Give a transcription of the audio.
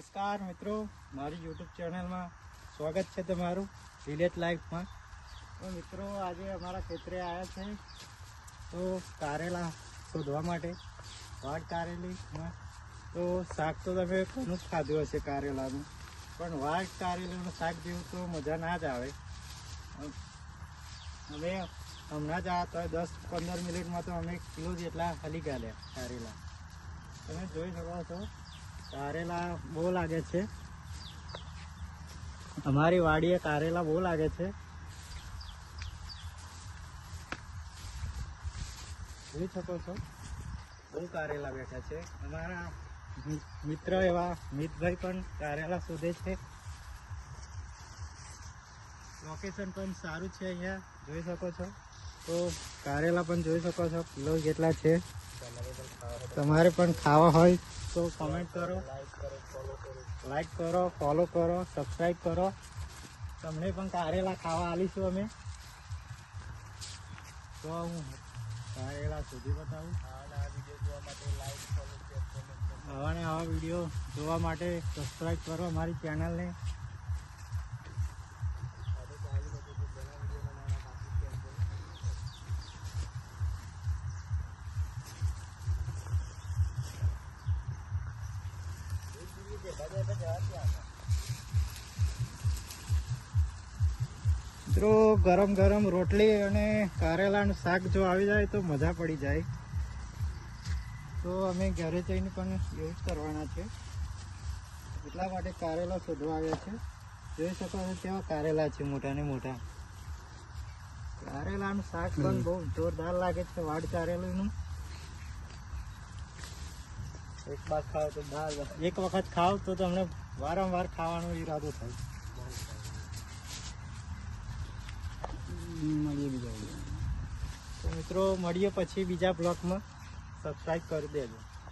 નમસ્કાર મિત્રો, મારી યુટ્યુબ ચેનલમાં સ્વાગત છે તમારું વિલેજ લાઈફમાં તો મિત્રો, આજે અમારા ખેતરે આવ્યા છે, તો કારેલા શોધવા માટે, વાડ કારેલીમાં. તો શાક તો તમે ઘણું જ ખાધું હશે કારેલાનું, પણ વાડ કારેલીનું શાક જેવું તો મજા ના જ આવે. અમે હમણાં જ આ તો દસ પંદર મિનિટમાં તો અમે કિલો જેટલા હલી ગાલ્યા કારેલા. તમે જોઈ શકો છો કારેલા બહુ લાગે છે. અમારી વાડીએ કારેલા બહુ લાગે છે. જોઈ શકો છો? બહુ કારેલા બેઠા છે. અમારા મિત્ર એવા મિતભાઈ પણ કારેલા શોધે છે. લોકેશન પણ સારું છે અહીંયા. જોઈ શકો છો? તો કારેલા પણ જોઈ શકો છો. કિલો જેટલા છે. તમારે પણ ખાવા હોય. તો કમેન્ટ કરો. લાઈક કરો ફોલો કરો સબસ્ક્રાઈબ કરો. તમને પણ કારેલા ખાવા આલીશું અમે. તો હું કારેલા સુધી બતાવું. આવા ને વીડિયો જોવા માટે સબસ્ક્રાઈબ કરો અમારી ચેનલને મિત્રો ગરમ ગરમ રોટલી અને કારેલાનું શાક જો આવી જાય તો મજા પડી જાય. તો અમે ઘરે જઈને પણ યુઝ કરવાના છે. એટલા માટે કારેલા શોધવા આવ્યા છે. જોઈ શકો છો કેવા કારેલા છે મોટા ને મોટા. કારેલાનું શાક પણ બહુ જોરદાર લાગે છે વાડ કારેલાનું. એક બાર ખાવ તો બાર એક વખત ખાવ તો તમને વારંવાર ખાવાનો ઈરાદો થાય. મળીએ તો મિત્રો મળીએ પછી બીજા બ્લોગમાં સબસ્ક્રાઈબ કરી દેજો.